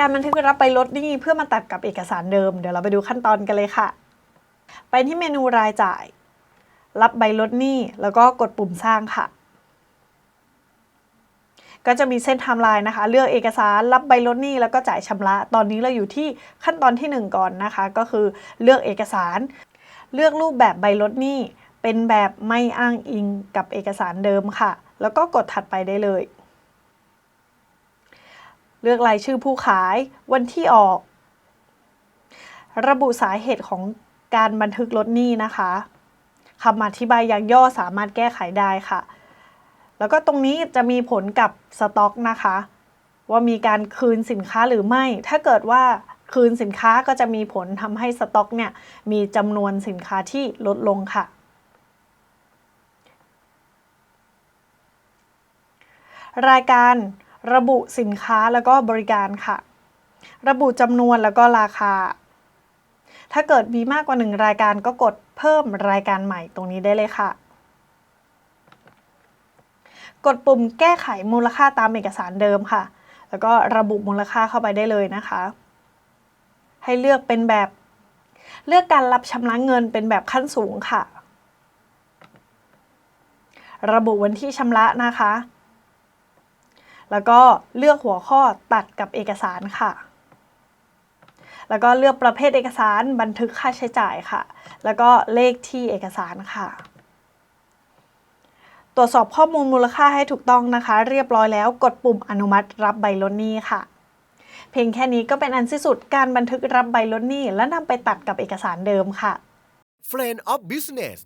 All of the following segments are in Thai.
การบันทึกรับใบลดหนี้เพื่อมาตัดกับเอกสารเดิม เดี๋ยวเราไปดูขั้นตอนกันเลยค่ะ ไปที่เมนูรายจ่าย รับใบลดหนี้แล้วก็กดปุ่มสร้างค่ะ ก็จะมีเส้นไทม์ไลน์นะคะ เลือกเอกสารรับใบลดหนี้แล้วก็จ่ายชำระ ตอนนี้เราอยู่ที่ขั้นตอนที่ 1 ก่อนนะคะ ก็คือเลือกเอกสาร เลือกรูปแบบใบลดหนี้เป็นแบบไม่อ้างอิงกับเอกสารเดิมค่ะ แล้วก็กดถัดไปได้เลย เลือกรายชื่อผู้ขาย วันที่ออก ระบุสาเหตุของการบันทึกลดหนี้นะคะคำอธิบายอย่างย่อสามารถแก้ไขได้ค่ะ แล้วก็ตรงนี้จะมีผลกับสต็อกนะคะ ว่ามีการคืนสินค้าหรือไม่ ถ้าเกิดว่าคืนสินค้าก็จะมีผลทำให้สต็อกเนี่ยมีจำนวนสินค้าที่ลดลงค่ะ รายการ ระบุสินค้าแล้วก็บริการค่ะ ระบุจำนวนแล้วก็ราคา ถ้าเกิดมีมากกว่าหนึ่งรายการก็กดเพิ่มรายการใหม่ตรงนี้ได้เลยค่ะ กดปุ่มแก้ไขมูลค่าตามเอกสารเดิมค่ะ แล้วก็ระบุมูลค่าเข้าไปได้เลยนะคะ ให้เลือกเป็นแบบ เลือกการรับชำระเงินเป็นแบบขั้นสูงค่ะ ระบุวันที่ชำระนะคะ แล้วก็เลือกหัวข้อตัดกับเอกสารค่ะ แล้วก็เลือกประเภทเอกสารบันทึกค่าใช้จ่ายค่ะ แล้วก็เลขที่เอกสารค่ะ ตรวจสอบข้อมูลมูลค่าให้ถูกต้องนะคะ เรียบร้อยแล้วกดปุ่มอนุมัติรับใบลดหนี้ค่ะเพียงแค่นี้ก็เป็นอันสิ้นสุดการบันทึกรับใบลดหนี้ และนำไปตัดกับเอกสารเดิมค่ะ Friend of Business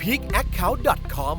peakaccount.com